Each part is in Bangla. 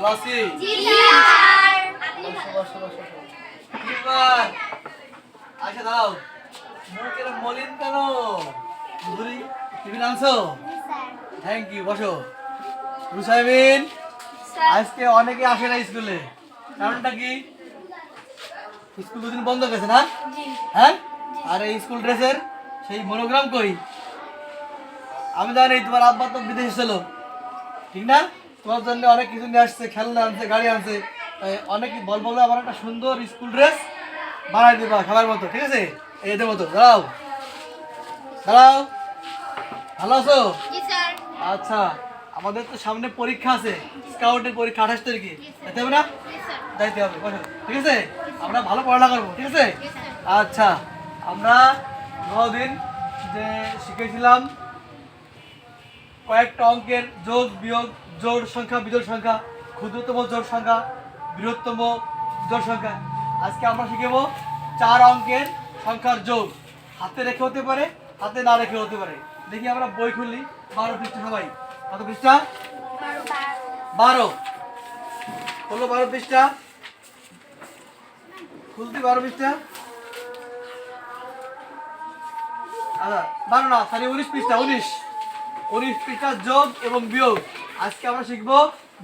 ভালো আছি। আচ্ছা দাঁড়াও। মুখ এরকম মলিন কেন? টিফিন আনছো? থ্যাংক ইউ বসো। রুসাইবিন আজকে অনেকে আসে না স্কুলে। কারণটা কি? স্কুল দুদিন বন্ধ গেছে না? হ্যাঁ? আর এই স্কুল ড্রেসের সেই মনোগ্রাম কই? আমি জানি তোমার আব্বা তো বিদেশে ছিল। ঠিক না? তোমার জন্য অনেক কিছু নিয়ে আসছে খেলনা আনছে গাড়ি আনছে। তাই অনেক বল বলবে আমার একটা সুন্দর স্কুল ড্রেস বানাই দিবা খাবার মতো ঠিক আছে? এই এদের মতো দাঁড়াও। দাঁড়াও। ভালো আছো? আচ্ছা আমাদের তো সামনে পরীক্ষা আছে স্কাউটের পরীক্ষা আঠাশ তারিখে। যেতে হবে না? যাইতে হবে ঠিক আছে? আমরা ভালো পড়াশোনা করব ঠিক আছে? আচ্ছা আমরা দিন যে শিখেছিলাম কয়েকটা অঙ্কের যোগ, বিয়োগ, জোড় সংখ্যা, বিজোড় সংখ্যা, ক্ষুদ্রতম, জোড় সংখ্যা, বৃহত্তম, জোড় সংখ্যা। আজকে আমরা শিখেব চার অঙ্কের সংখ্যার যোগ। হাতে রেখে হতে পারে, হাতে না রেখে হতে পারে। দেখি আমরা বই খুললি। বারো পৃষ্ঠা সবাই। কত পৃষ্ঠা? বারো। হলো বারো পৃষ্ঠা। খুলতে বারো পৃষ্ঠা। আচ্ছা বারো না সরি উনিশ পৃষ্ঠা, উনিশ। উনিশ যোগ এবং বিয়োগ। আজকে আমরা শিখব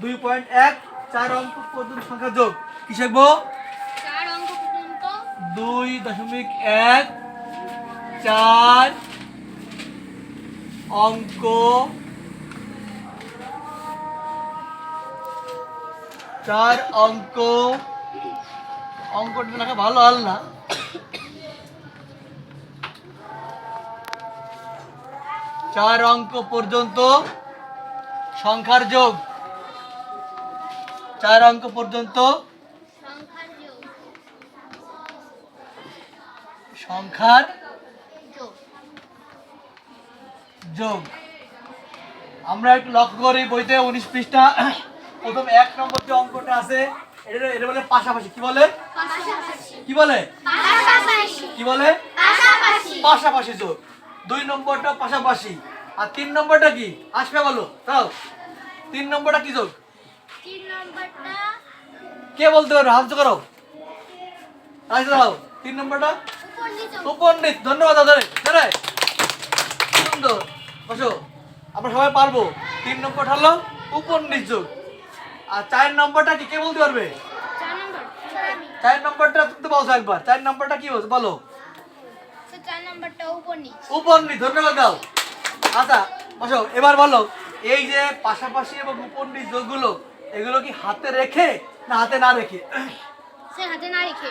দুই পয়েন্ট এক চার অঙ্ক পর্যন্ত সংখ্যা যোগ। কি শিখব? দুই দশমিক এক চার অঙ্ক চার অঙ্ক। অঙ্কটা লেখা ভালো হল চার অঙ্ক পর্যন্ত সংখ্যার যোগ। চার অঙ্ক পর্যন্ত সংখ্যার যোগ। আমরা একটু লক্ষ্য করি বইতে উনিশ পৃষ্ঠা। প্রথম এক নম্বর যে অঙ্কটা আছে এটা এটা বলে পাশাপাশি। কি বলে? কি বলে? কি বলে? পাশাপাশি যোগ। দুই নম্বরটা পাশাপাশি। আর তিন নম্বরটা কি? আসবে বলো তাও তিন নম্বরটা কি যোগ কে বলতে পারবে? হাত করো। দাও। তিন নম্বরটা? উপন্ডিত ধন্যবাদ দাদা দাদা সুন্দর। বসো। আমরা সবাই পারব। তিন নম্বর হলো উপন্ডিত যোগ আর চার নম্বরটা কি? কে বলতে পারবে? চার চার নম্বরটা তুমি তো বলছো একবার। চার নম্বরটা কি বলছো বলো। নম্বরটা উপর নিচে ধন্যবাদ দাও। আচ্ছা বসো এবার বলো এই যে পাশাপাশি এবং উপন্ডিত যোগগুলো এগুলো কি হাতে রেখে না হাতে না রেখে? হাতে না রেখে।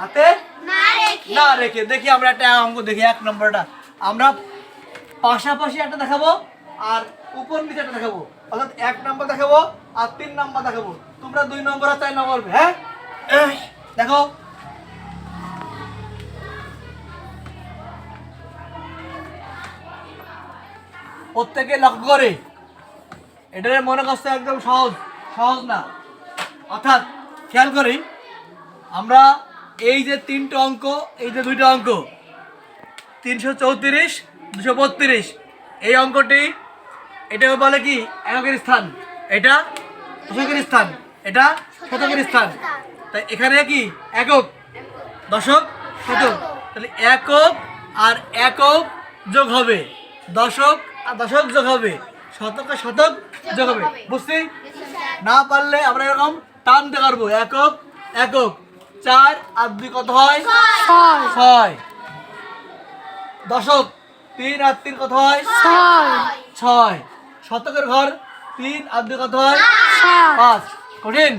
হাতে না রেখে। না রেখে। দেখি আমরা একটা অঙ্ক দেখি এক নম্বরটা। আমরা পাশাপাশি একটা দেখাবো আর উপর নিচে একটা দেখাবো। অর্থাৎ এক নম্বর দেখাবো আর তিন নম্বর দেখাবো। তোমরা দুই নম্বর আর চার নম্বর হ্যাঁ? দেখো প্রত্যেকে লক্ষ্য করে। এটার মনে করছে একদম সহজ সহজ না। অর্থাৎ খেয়াল করি, আমরা এই যে তিনটে অঙ্ক, এই যে দুইটা অঙ্ক, তিনশো চৌত্রিশ, দুশো বত্রিশ, এই অঙ্কটি এটা বলে কি? এককের স্থান। এটা দশকের স্থান। এটা শতকের স্থান। তাই এখানে কি? একক। দশক, শতক। তাহলে একক আর একক যোগ হবে। দশক আর দশক যোগ হবে শতক শতক যোগ হবে বুঝছি? না পারলে আমরা এরকম টানতে পারব। একক একক। চার আর দুই কত হয়? ছয়। দশক তিন আর তিন কত হয়? ছয়। শতকের ঘর তিন আর দুই কত হয়? পাঁচ। কঠিন?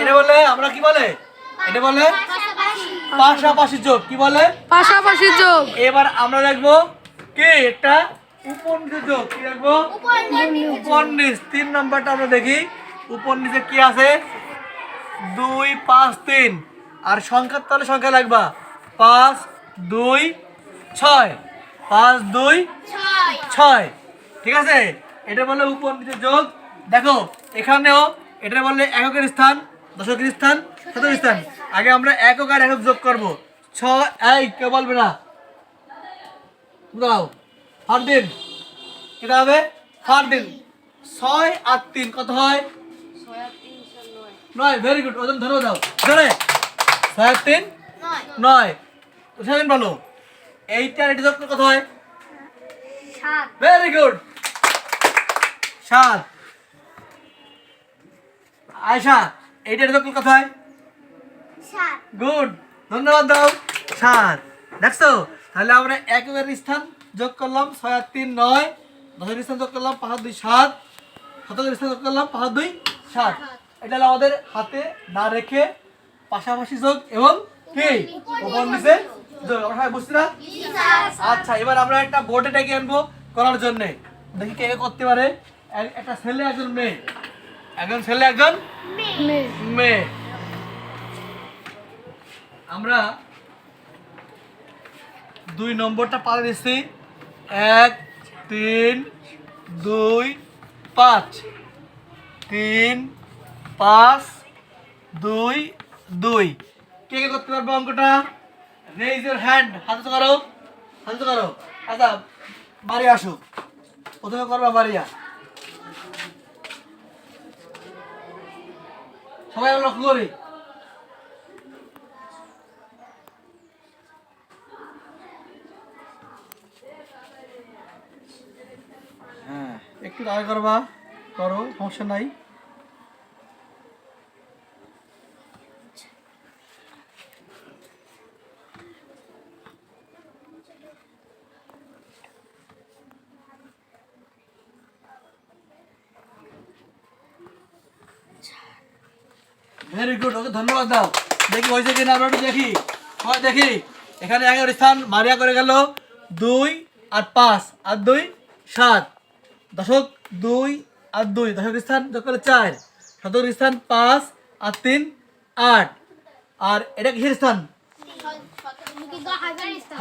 এটা বলে আমরা কি বলে? এটা বলে পাশাপাশি যোগ কি বলে? পাশাপাশি যোগ। এবার আমরা দেখব কি একটা যোগ কি উপনিষ তিন নম্বরটা আমরা দেখি। উপনিষে কি আছে? দুই পাঁচ তিন। আর সংখ্যার তাহলে সংখ্যা লাগবা। পাঁচ দুই ছয়। পাঁচ দুই ছয়। ঠিক আছে? এটা বলে উপনিষে যোগ। দেখো এখানেও এটা বললে এককের স্থান দশকের স্থান শতকের স্থান। আগে আমরা একক আর একক যোগ করব। ছয় এই কেউ বলবে না। দাও ফার দিন। এটা হবে ফার দিন। ছয় আর তিন কত হয়? নয়। ভেরি গুড ওজন ধরে দাও ধরে। ছয় আর তিন? নয়। নয়। বুঝাবেন বলো। এইটা এটা যোগ কত হয়? ভেরি গুড সাত। আয়সা এইটা যোগ কত হয়? গুড। ধন্যবাদ দাও। সাত। দেখছ? তাহলে আমরা একের স্থান যোগ করলাম ছয় আর তিন নয়। দশের স্থান যোগ করলাম পাঁচ দুই সাত। শতকের স্থান যোগ করলাম পাঁচ দুই সাত। এটা হলো আমাদের হাতে না রেখে পাশাপাশি যোগ এবং কি? উপর নিচে যোগ। আমরা সবাই বুঝছি না? আচ্ছা এবার আমরা একটা বোর্ডে ডেকে আনব করার জন্য। দেখি কে করতে পারে। এক- একটা ছেলে একজন মেয়ে। একজন ছেলে একজন মেয়ে। আমরা দুই নম্বরটা পালে দিচ্ছি। এক, তিন, দুই, পাঁচ। তিন, পাঁচ, দুই দুই। কে কে করতে পারব অঙ্কটা? রেজ ইউর হ্যান্ড হাতে করো। হাতে করো। আচ্ছা বাড়ি আসো। প্রথমে করবা বাড়িয়া। সবাই লক্ষ্য করি। হ্যাঁ একটু আগে করবা, করো, সমস্যা নাই। ভেরি গুড ওকে ধন্যবাদ দাও। দেখি হয়েছে কিনা, আমরা দেখি। সবাই দেখি। এখানে একের স্থান মারিয়া করে গেল। দুই আর পাঁচ, আর দুই, সাত। দশক দুই আর দুই। দশক স্থান যোগ করে চার। শতক স্থান পাঁচ আর তিন আট। আর এটা কিসের স্থান?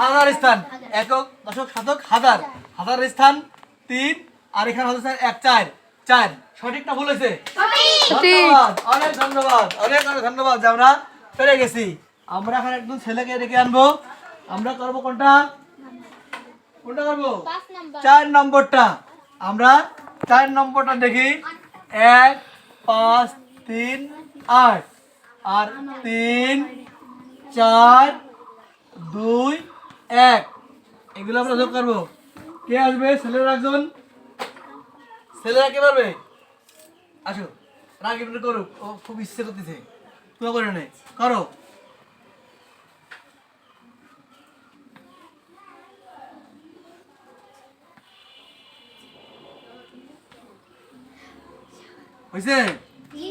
হাজার স্থান। একক। দশক শতক হাজার। হাজার স্থান তিন আর এখানে হাজার স্থান এক চার। চার। সঠিকটা ভুল হয়েছে। ধন্যবাদ। অনেক ধন্যবাদ। অনেক অনেক ধন্যবাদ যে আমরা পেরে গেছি। আমরা এখন একদম ছেলেকে ডেকে আনব। আমরা করব কোনটা? কোনটা করব? চার নম্বরটা। আমরা চার নম্বরটা দেখি। এক, পাঁচ, তিন, আট। আর তিন, চার, দুই, এক। এগুলো আমরা যোগ করব। কে আসবে? ছেলেরা একজন। ছেলেরা কে পারবে? আসো। রাগ এমনি করুক। ও খুব ইচ্ছে করতেছে। তুমি করে নে। করো। হয়েছে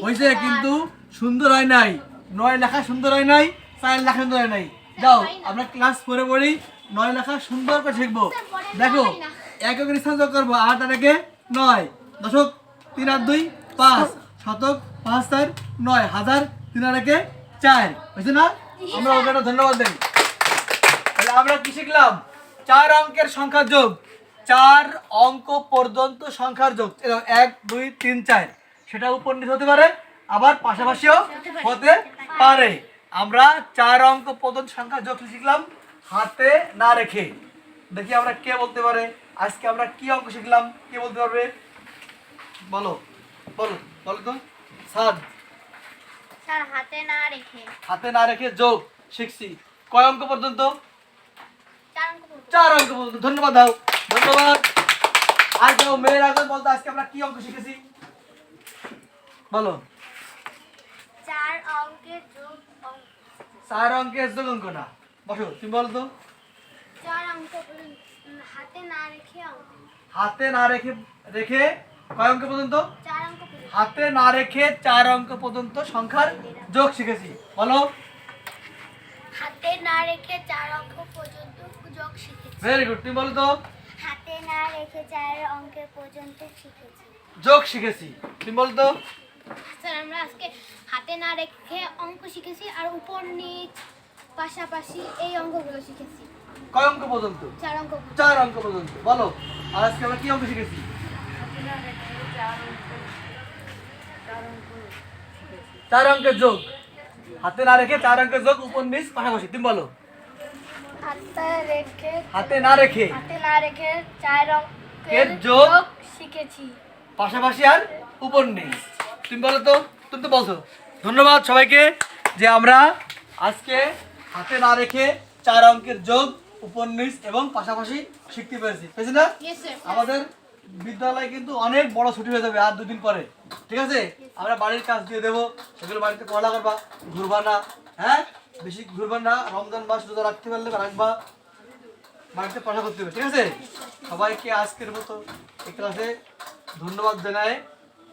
হয়েছে কিন্তু সুন্দর হয় নাই। নয় লেখা সুন্দর হয় নাই চার লেখা সুন্দর হয় নাই। যাও আমরা ক্লাস পরে পড়ি নয় লেখা সুন্দর করে শিখব। দেখো একক স্থান যোগ করব। আট আর নয় দশক তিন আর দুই পাঁচ শতক পাঁচ চার নয় হাজার তিন আর চার। হয়েছে না? আমরা ওকে ধন্যবাদ দেই। তাহলে আমরা কি শিখলাম? চার অঙ্কের সংখ্যার যোগ। চার অঙ্ক পর্যন্ত সংখ্যার যোগ। এক দুই তিন চার। সেটা উপনীত হতে পারে আবার পাশাপাশিও হতে পারে। আমরা চার অঙ্ক পর্যন্ত সংখ্যা যোগ শিখলাম হাতে না রেখে। দেখি আমরা কে বলতে পারে আজকে আমরা কি অঙ্ক শিখলাম কে বলতে পারবে? বলো বলো বলো তো। সাদ স্যার হাতে না রেখে। হাতে না রেখে যোগ শিখছি। কয় অঙ্ক পর্যন্ত? চার অঙ্ক চার অঙ্ক পর্যন্ত। ধন্যবাদ দাও। ধন্যবাদ। আর কেউ মেয়ের আগে বলতো আজকে আমরা কি অঙ্ক শিখেছি? বলো। চার অঙ্কের যোগ অঙ্ক। চার অঙ্কের যোগ অঙ্ক না। বসো তুমি বলো তো। চার অঙ্ক হাতে না রেখে অঙ্ক। হাতে না রেখে রেখে কয় অঙ্ক পর্যন্ত? চার অঙ্ক পর্যন্ত। হাতে না রেখে চার অঙ্ক পর্যন্ত সংখ্যার যোগ শিখেছি। বলো। হাতে না রেখে চার অঙ্ক পর্যন্ত যোগ শিখেছি। ভেরি গুড তুমি বলো তো। হাতে না রেখে চার অঙ্কের পর্যন্ত শিখেছি। যোগ শিখেছি। তুমি বলো তো। স্যার আমরা আজকে হাতে না রেখে অঙ্ক শিখেছি আর উপর নিচ পাশাপাশি এই অঙ্কগুলো শিখেছি। কয় অঙ্ক পর্যন্ত? চার অঙ্ক চার অঙ্ক পর্যন্ত। বলো আর আজকে আমরা কি অঙ্ক শিখেছি? চার অঙ্কের যোগ। হাতে না রেখে চার অঙ্কের যোগ উপর নিচ পাশাপাশি। তুমি বলো। হাতে রেখে হাতে না রেখে। হাতে না রেখে চার অঙ্কের যোগ? যোগ শিখেছি। পাশাপাশি আর উপর নিচ তুমি বলো তো তুমি তো বলছো। ধন্যবাদ সবাইকে যে আমরা আজকে হাতে না রেখে চার অঙ্কের যোগ উপন্যাস এবং পাশাপাশি শিখতে পেরেছি। পেরেছি না? আমাদের বিদ্যালয় কিন্তু অনেক বড় ছুটি হয়ে যাবে আর দুদিন পরে। ঠিক আছে? আমরা বাড়ির কাজ দিয়ে দেবো সেগুলো বাড়িতে পড়া করবা ঘুরবা না হ্যাঁ? বেশি ঘুরবা না রমজান মাস রোজা রাখতে পারলে রাখবা বাড়িতে পড়া করতে হবে ঠিক আছে? সবাইকে আজকের মতো এই ক্লাসে ধন্যবাদ জানায়